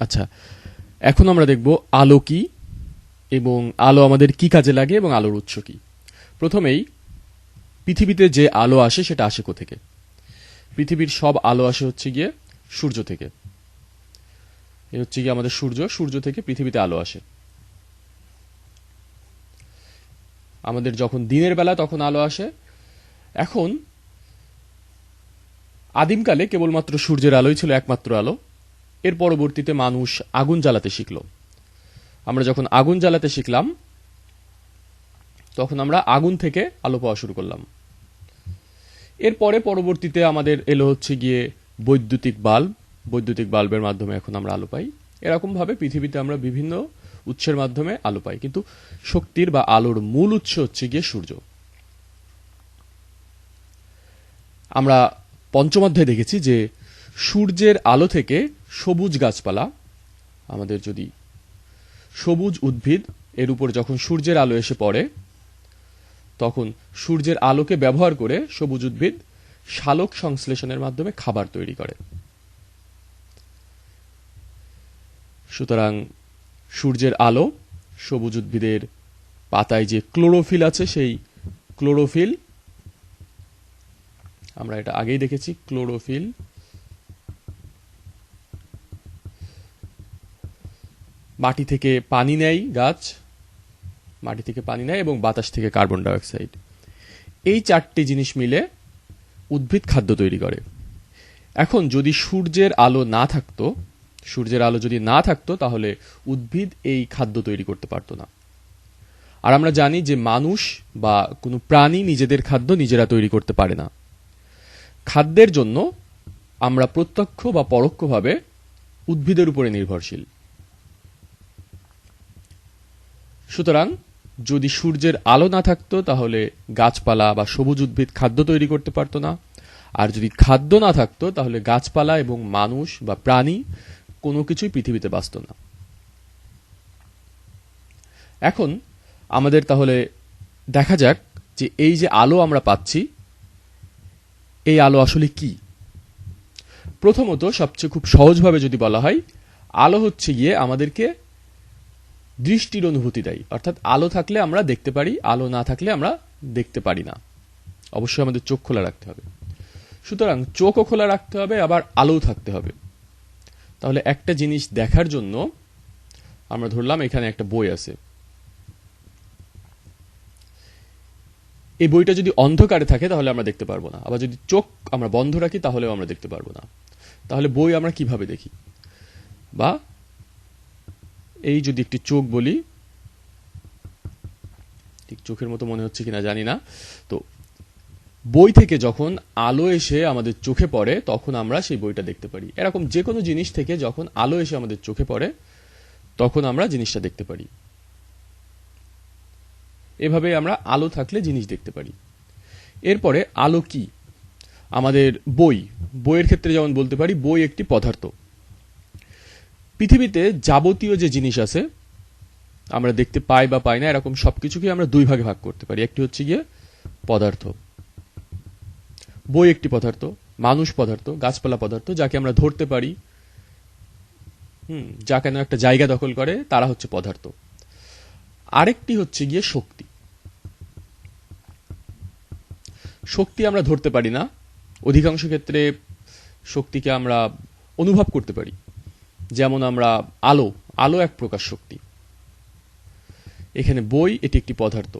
আচ্ছা এখন আমরা দেখব আলো কি এবং আলো আমাদের কি কাজে লাগে এবং আলোর উৎস কি। প্রথমেই, পৃথিবীতে যে আলো আসে সেটা আসে থেকে পৃথিবীর সব আলো আসে হচ্ছে গিয়ে সূর্য থেকে। এ হচ্ছে গিয়ে আমাদের সূর্য সূর্য থেকে পৃথিবীতে আলো আসে। আমাদের যখন দিনের বেলা তখন আলো আসে। এখন, আদিমকালে কেবলমাত্র সূর্যের আলোই ছিল একমাত্র আলো। এর পরবর্তীতে মানুষ আগুন জ্বালাতে শিখল। আমরা যখন আগুন জ্বালাতে শিখলাম, তখন আমরা আগুন থেকে আলো পাওয়া শুরু করলাম। এরপরে পরবর্তীতে আমাদের এলো হচ্ছে গিয়ে বৈদ্যুতিক বাল্ব। বৈদ্যুতিক বাল্বের মাধ্যমে এখন আমরা আলো পাই। এরকমভাবে পৃথিবীতে আমরা বিভিন্ন উৎসের মাধ্যমে আলো পাই। কিন্তু শক্তির বা আলোর মূল উৎস হচ্ছে গিয়ে সূর্য। আমরা পঞ্চম অধ্যায়ে দেখেছি যে সূর্যের আলো থেকে সবুজ গাছপালা, আমাদের যদি সবুজ উদ্ভিদ, এর উপর যখন সূর্যের আলো এসে পড়ে, তখন সূর্যের আলোকে ব্যবহার করে সবুজ উদ্ভিদ শালক সংশ্লেষণের মাধ্যমে খাবার তৈরি করে। সুতরাং সূর্যের আলো সবুজ উদ্ভিদের পাতায় যে ক্লোরোফিল আছে, সেই ক্লোরোফিল, আমরা এটা আগেই দেখেছি, ক্লোরোফিল মাটি থেকে পানি নেয় গাছ, মাটি থেকে পানি নেয় এবং বাতাস থেকে কার্বন ডাইঅক্সাইড। এই চারটি জিনিস মিলে উদ্ভিদ খাদ্য তৈরি করে। এখন যদি সূর্যের আলো না থাকতো, সূর্যের আলো যদি না থাকতো, তাহলে উদ্ভিদ এই খাদ্য তৈরি করতে পারতো না। আর আমরা জানি যে মানুষ বা কোনো প্রাণী নিজেদের খাদ্য নিজেরা তৈরি করতে পারে না। খাদ্যের জন্য আমরা প্রত্যক্ষ বা পরোক্ষভাবে উদ্ভিদের উপরে নির্ভরশীল। সুতরাং, যদি সূর্যের আলো না থাকতো, তাহলে গাছপালা বা সবুজ উদ্ভিদ খাদ্য তৈরি করতে পারতো না। আর যদি খাদ্য না থাকতো, তাহলে গাছপালা এবং মানুষ বা প্রাণী কোনো কিছুই পৃথিবীতে বাঁচত না। এখন আমাদের তাহলে দেখা যাক যে এই যে আলো আমরা পাচ্ছি, এই আলো আসলে কি? প্রথমত, সবচেয়ে খুব সহজভাবে যদি বলা হয়, আলো হচ্ছে গিয়ে আমাদেরকে দৃষ্টির অনুভূতি দেয় অর্থাৎ আলো থাকলে আমরা দেখতে পারি, আলো না থাকলে আমরা দেখতে পারি না। অবশ্যই আমাদের চোখ খোলা রাখতে হবে। সুতরাং চোখও খোলা রাখতে হবে, আবার আলোও থাকতে হবে। তাহলে একটা জিনিস দেখার জন্য আমরা ধরলাম এখানে একটা বই আছে। এই বইটা যদি অন্ধকারে থাকে, তাহলে আমরা দেখতে পারব না। আবার যদি চোখ আমরা বন্ধ রাখি, তাহলেও আমরা দেখতে পারব না। তাহলে বই আমরা কীভাবে দেখি? বা এই যদি একটি চোখ বলি, ঠিক চোখের মতো মনে হচ্ছে কিনা জানি না। তো বই থেকে যখন আলো এসে আমাদের চোখে পড়ে, তখন আমরা সেই বইটা দেখতে পারি। এরকম যে কোনো জিনিস থেকে যখন আলো এসে আমাদের চোখে পড়ে, তখন আমরা জিনিসটা দেখতে পারি। এভাবে আমরা আলো থাকলে জিনিস দেখতে পারি। এরপরে আলো কি? আমাদের বই। বইয়ের ক্ষেত্রে যেমন বলতে পারি, বই একটি পদার্থ। পৃথিবীতে যাবতীয় যে জিনিস আছে, আমরা দেখতে পাই বা পাই না, এরকম সবকিছুকে আমরা দুই ভাগে ভাগ করতে পারি। একটি হচ্ছে গিয়ে পদার্থ। বই একটি পদার্থ, মানুষ পদার্থ, গাছপালা পদার্থ, যাকে আমরা ধরতে পারি। হুম, যা কেন একটা জায়গা দখল করে, তারা হচ্ছে পদার্থ। আরেকটি হচ্ছে গিয়ে শক্তি। শক্তি আমরা ধরতে পারি না। অধিকাংশ ক্ষেত্রে শক্তিকে আমরা অনুভব করতে পারি। যেমন আমরা আলো আলো এক প্রকার শক্তি। এখানে বই এটি একটি পদার্থ।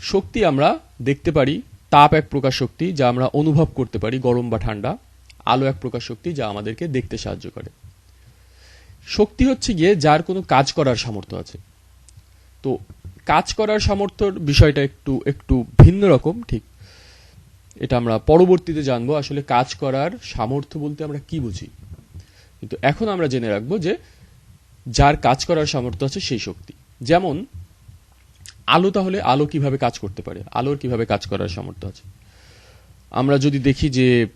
শক্তি আমরা দেখতে পারি, তাপ এক প্রকার শক্তি যা আমরা অনুভব করতে পারি গরম বা ঠান্ডা, আলো এক প্রকার শক্তি যা আমাদেরকে দেখতে সাহায্য করে। শক্তি হচ্ছে গিয়ে যার কোনো কাজ করার সামর্থ্য আছে। তো কাজ করার সামর্থ্যর বিষয়টা একটু একটু ভিন্ন রকম, ঠিক। এটা আমরা পরবর্তীতে জানব আসলে কাজ করার সামর্থ্য বলতে আমরা কি বুঝি। কিন্তু এখন আমরা জেনে রাখব যে যার কাজ করার সামর্থ্য আছে সেই শক্তি। যেমন, আলো তাহলে আলো কীভাবে কাজ করতে পারে? আলোর কীভাবে কাজ করার সামর্থ্য আছে? আমরা যদি দেখি যে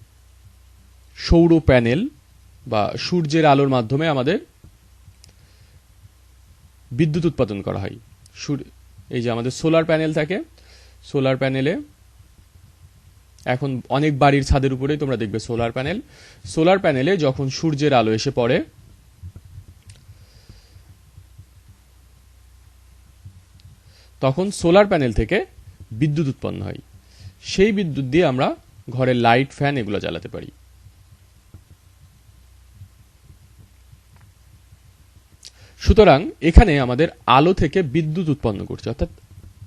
সৌর প্যানেল বা সূর্যের আলোর মাধ্যমে আমাদের বিদ্যুৎ উৎপাদন করা হয়। সূর্য এই যে আমাদের সোলার প্যানেল থাকে, সোলার প্যানেলে এখন অনেক বাড়ির ছাদের উপরেই তোমরা দেখবে সোলার প্যানেল। সোলার প্যানেলে যখন সূর্যের আলো এসে পড়ে, তখন সোলার প্যানেল থেকে বিদ্যুৎ উৎপন্ন হয়। সেই বিদ্যুৎ দিয়ে আমরা ঘরে লাইট, ফ্যান এগুলো জ্বালাতে পারি। সুতরাং এখানে আমাদের আলো থেকে বিদ্যুৎ উৎপন্ন করছে। অর্থাৎ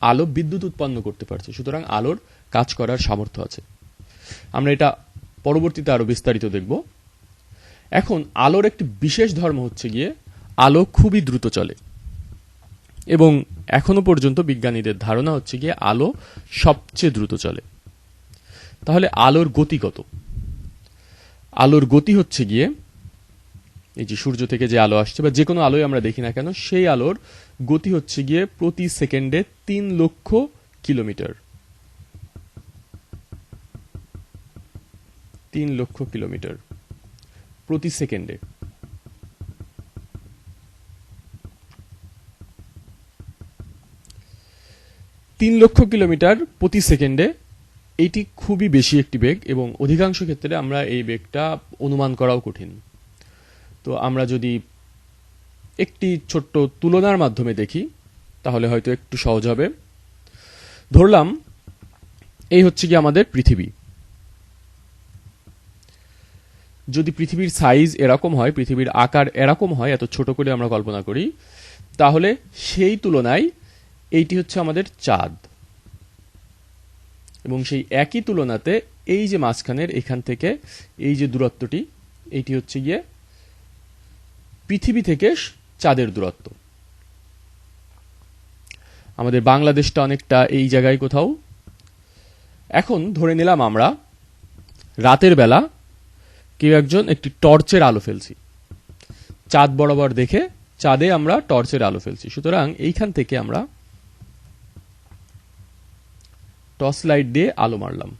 আলো বিদ্যুৎ উৎপন্ন করতে পারছে। সুতরাং আলোর কাজ করার সামর্থ্য আছে। আমরা এটা পরবর্তীতে আরও বিস্তারিত দেখব। এখন আলোর একটি বিশেষ ধর্ম হচ্ছে গিয়ে আলো খুবই দ্রুত চলে। এবং এখনও পর্যন্ত বিজ্ঞানীদের ধারণা হচ্ছে গিয়ে আলো সবচেয়ে দ্রুত চলে। তাহলে আলোর গতি কত? আলোর গতি হচ্ছে গিয়ে এই যে সূর্য থেকে যে আলো আসছে, বা যে কোনো আলোয় আমরা দেখি না কেন, সেই আলোর গতি হচ্ছে গিয়ে প্রতি সেকেন্ডে তিন লক্ষ কিলোমিটার। তিন লক্ষ কিলোমিটার প্রতি সেকেন্ডে। তিন লক্ষ কিলোমিটার প্রতি সেকেন্ডে, এটি খুবই বেশি একটি বেগ এবং অধিকাংশ ক্ষেত্রে আমরা এই বেগটা অনুমান করাও কঠিন। তো আমরা যদি একটি ছোট্ট তুলনার মাধ্যমে দেখি, তাহলে হয়তো একটু সহজ হবে। ধরলাম, এই হচ্ছে কি আমাদের পৃথিবী। যদি পৃথিবীর সাইজ এরকম হয়, পৃথিবীর আকার এরকম হয়, এত ছোট করে আমরা কল্পনা করি, তাহলে সেই তুলনায় এইটি হচ্ছে আমাদের চাঁদ। এবং সেই একই তুলনাতে এই যে মাঝখানের এখান থেকে এই যে দূরত্বটি, এইটি হচ্ছে গিয়ে পৃথিবী থেকে চাঁদের দূরত্ব। আমাদের বাংলাদেশটা অনেকটা এই জায়গায় কোথাও। এখন ধরে নিলাম আমরা, রাতের বেলা কেউ একজন একটি টর্চের আলো ফেলছি। চাঁদ বরাবর দেখে চাঁদে আমরা টর্চের আলো ফেলছি। সুতরাং এইখান থেকে আমরা টর্চ লাইট দিয়ে আলো মারলাম।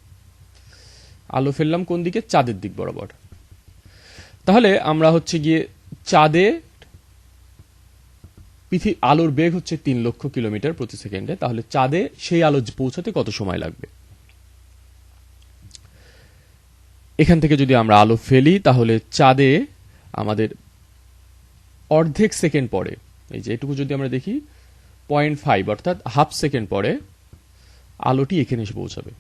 আলো ফেললাম কোন দিকে? চাঁদের দিক বরাবর। তাহলে আমরা হচ্ছে গিয়ে চাঁদে পৃথিবী আলোর বেগ হচ্ছে তিন লক্ষ কিলোমিটার প্রতি সেকেন্ডে। তাহলে চাঁদে সেই আলো পৌঁছাতে কত সময় লাগবে? এখান থেকে যদি আমরা আলো ফেলি, তাহলে চাঁদে আমাদের অর্ধেক সেকেন্ড পরে, এই যে এটুকু যদি আমরা দেখি, পয়েন্ট ফাইভ, অর্থাৎ হাফ সেকেন্ড পরে আলোটি এখানে এসে পৌঁছাবে।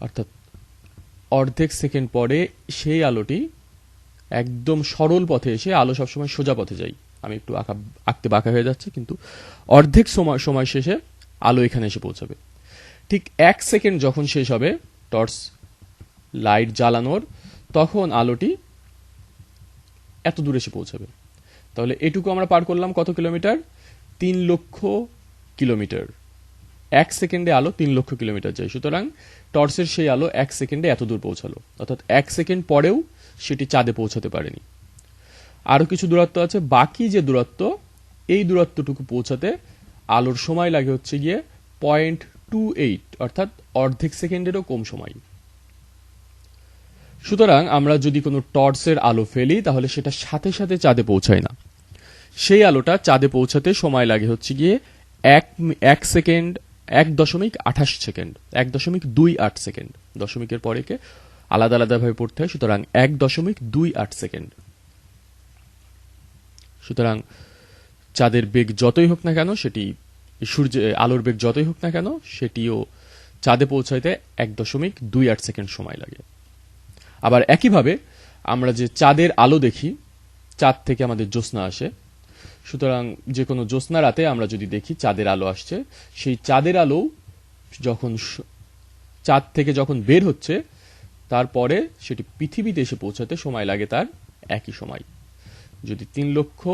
অর্থাৎ অর্ধেক সেকেন্ড পরে সেই আলোটি একদম সরল পথে এসে আলো সবসময় সোজা পথে যাই। আমি একটু আঁকা, আঁকতে বাঁকা হয়ে যাচ্ছে, কিন্তু অর্ধেক সময় সময় শেষে আলো এখানে এসে পৌঁছাবে। ঠিক এক সেকেন্ড যখন শেষ হবে, টর্চ লাইট জ্বালানোর, তখন আলোটি এত দূরে এসে পৌঁছাবে। তাহলে এটুকু আমরা পার করলাম কত কিলোমিটার? তিন লক্ষ কিলোমিটার। এক সেকেন্ডে আলো তিন লক্ষ কিলোমিটার যায়। সুতরাং টর্চের সেই আলো এক সেকেন্ডে এত দূর পৌঁছালো। অর্থাৎ এক সেকেন্ড পরেও সেটি চাঁদে পৌঁছাতে পারেনি। আরও কিছু দূরত্ব আছে। বাকি যে দূরত্ব, এই দূরত্বটুকু পৌঁছাতে আলোর সময় লাগে হচ্ছে গিয়ে পয়েন্ট টু এইট, অর্থাৎ অর্ধেক সেকেন্ডেরও কম সময়। সুতরাং আমরা যদি কোনো টর্চের আলো ফেলি, তাহলে সেটা সাথে সাথে চাঁদে পৌঁছায় না। সেই আলোটা চাঁদে পৌঁছাতে সময় লাগে হচ্ছে গিয়ে এক এক সেকেন্ড, এক দশমিক আঠাশ সেকেন্ড, এক দশমিক দুই আট সেকেন্ড, দশমিকের পরে কে আলাদা আলাদাভাবে পড়তে হয়, সুতরাং এক দশমিক দুই আট সেকেন্ড। সুতরাং চাঁদের বেগ যতই হোক না কেন, সেটি সূর্য, আলোর বেগ যতই হোক না কেন, সেটিও চাঁদে পৌঁছাইতে এক দশমিক দুই আট সেকেন্ড সময় লাগে। আবার একইভাবে আমরা যে চাঁদের আলো দেখি, চাঁদ থেকে আমাদের জ্যোৎস্না আসে। সুতরাং যে কোনো জ্যোৎস্না রাতে আমরা যদি দেখি চাঁদের আলো আসছে, সেই চাঁদের আলো যখন চাঁদ থেকে যখন বের হচ্ছে তারপরে সেটি পৃথিবীতে এসে পৌঁছাতে সময় লাগে তার একই সময়। যদি তিন লক্ষ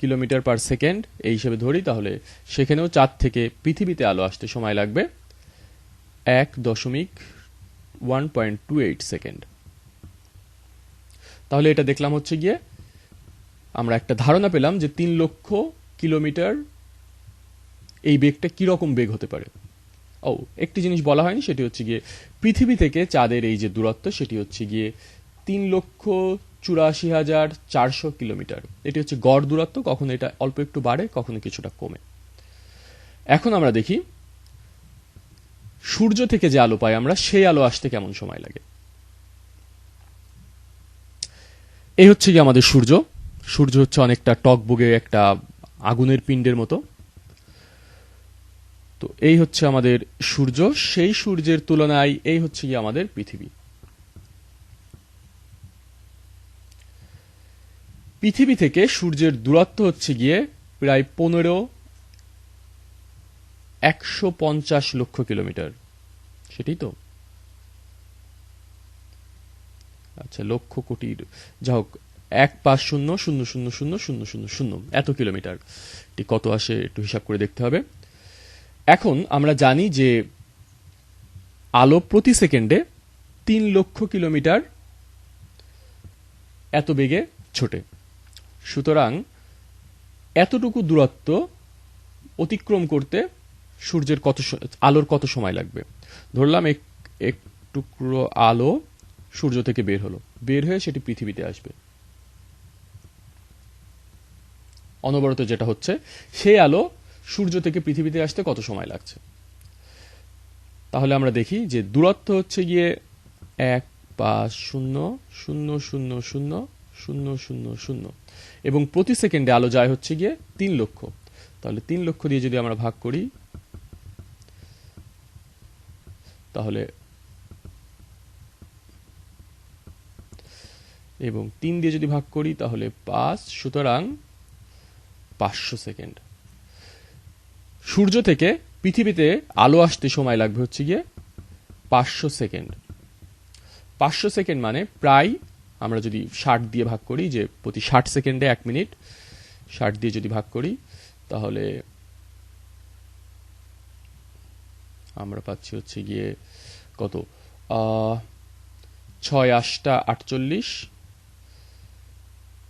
কিলোমিটার পার সেকেন্ড এই হিসেবে ধরি, তাহলে সেখানেও চাঁদ থেকে পৃথিবীতে আলো আসতে সময় লাগবে এক দশমিক one point two eight second. তাহলে এটা দেখলাম হচ্ছে গিয়ে আমরা একটা ধারণা পেলাম যে তিন লক্ষ কিলোমিটার এই বেগটা কীরকম বেগ হতে পারে। ও, একটি জিনিস বলা হয়নি, সেটি হচ্ছে গিয়ে পৃথিবী থেকে চাঁদের এই যে দূরত্ব, সেটি হচ্ছে গিয়ে তিন লক্ষ চুরাশি হাজার চারশো কিলোমিটার। এটি হচ্ছে গড় দূরত্ব, কখনো এটা অল্প একটু বাড়ে, কখনো কিছুটা কমে। এখন আমরা দেখি, সূর্য থেকে যে আলো পাই আমরা, সেই আলো আসতে কেমন সময় লাগে? এই হচ্ছে কি আমাদের সূর্য। সূর্য হচ্ছে অনেকটা টকবগে একটা আগুনের পিণ্ডের মতো। তো এই হচ্ছে আমাদের সূর্য সেই সূর্যের তুলনায় এই হচ্ছে গিয়ে আমাদের পৃথিবী পৃথিবী থেকে সূর্যের দূরত্ব হচ্ছে গিয়ে প্রায় পনেরো একশো পঞ্চাশ লক্ষ কিলোমিটার সেটাই তো আচ্ছা লক্ষ কোটির যা হোক এক পাঁচ শূন্য শূন্য শূন্য শূন্য শূন্য শূন্য শূন্য এত কিলোমিটার কত আসে একটু হিসাব করে দেখতে হবে এখন আমরা জানি যে আলো প্রতি সেকেন্ডে তিন লক্ষ কিলোমিটার এত বেগে ছোটে। সুতরাং এতটুকু দূরত্ব অতিক্রম করতে সূর্যের কত আলোর কত সময় লাগবে? ধরলাম এক এক টুকরো আলো সূর্য থেকে বের হলো। বের হয়ে সেটি পৃথিবীতে আসবে। অনবরত যেটা হচ্ছে সেই আলো সূর্য থেকে পৃথিবীতে আসতে কত সময় লাগছে? তাহলে আমরা দেখি যে দূরত্ব হচ্ছে গিয়ে এক, পাঁচ, শূন্য শূন্য শূন্য শূন্য শূন্য শূন্য শূন্য। এবং প্রতি সেকেন্ডে আলো যায় হচ্ছে গিয়ে তিন লক্ষ। তাহলে তিন লক্ষ দিয়ে যদি আমরা ভাগ করি, তাহলে এবং তিন দিয়ে যদি ভাগ করি, তাহলে পাঁচ, সুতরাং পাঁচশো সেকেন্ড। সূর্য থেকে পৃথিবীতে আলো আসতে সময় লাগবে হচ্ছে গিয়ে পাঁচশো সেকেন্ড। পাঁচশো সেকেন্ড মানে প্রায় আমরা যদি ষাট দিয়ে ভাগ করি যে প্রতি ষাট সেকেন্ডে এক মিনিট, ষাট দিয়ে যদি ভাগ করি তাহলে আমরা পাচ্ছি হচ্ছে গিয়ে কত? ছয় আটটা আটচল্লিশ।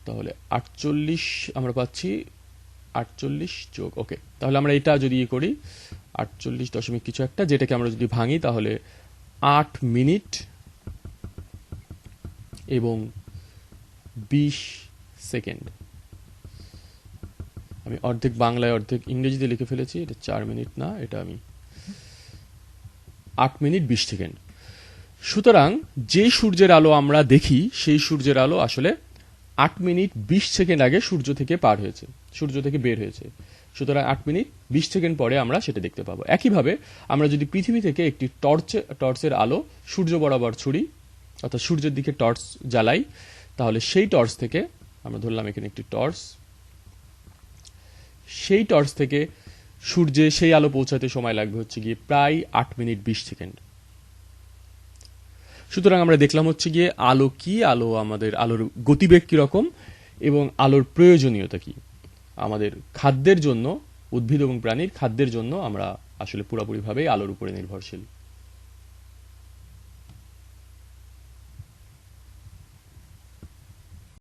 তাহলে আটচল্লিশ আমরা পাচ্ছি আটচল্লিশ যোগ ওকে তাহলে আমরা এটা যদি ইয়ে করি, আটচল্লিশ দশমিক কিছু একটা, যেটাকে আমরা যদি ভাঙি, তাহলে আট মিনিট এবং বিশ সেকেন্ড। আমি অর্ধেক বাংলায়, অর্ধেক ইংরেজিতে লিখে ফেলেছি, এটা চার মিনিট না, এটা আমি আট মিনিট বিশ সেকেন্ড। সুতরাং যে সূর্যের আলো আমরা দেখি, সেই সূর্যের আলো আসলে আট মিনিট বিশ সেকেন্ড আগে সূর্য থেকে পার হয়েছে, সূর্য থেকে বের হয়েছে। সুতরাং আট মিনিট বিশ সেকেন্ড পরে আমরা সেটা দেখতে পাবো। একইভাবে আমরা যদি পৃথিবী থেকে একটি টর্চে, টর্চের আলো সূর্য বরাবর ছুড়ি, অর্থাৎ সূর্যের দিকে টর্চ জ্বালাই, তাহলে সেই টর্চ থেকে, আমরা ধরলাম এখানে একটি টর্চ, সেই টর্চ থেকে সূর্যে সেই আলো পৌঁছাতে সময় লাগবে হচ্ছে গিয়ে প্রায় আট মিনিট বিশ সেকেন্ড। সুতরাং আমরা দেখলাম হচ্ছে গিয়ে আলো কি? আলো আমাদের, আলোর গতিবেগ কীরকম এবং আলোর প্রয়োজনীয়তা কি? আমাদের খাদ্যের জন্য, উদ্ভিদ এবং প্রাণীর খাদ্যের জন্য আমরা আসলে পুরোপুরিভাবেই আলোর উপরে নির্ভরশীল।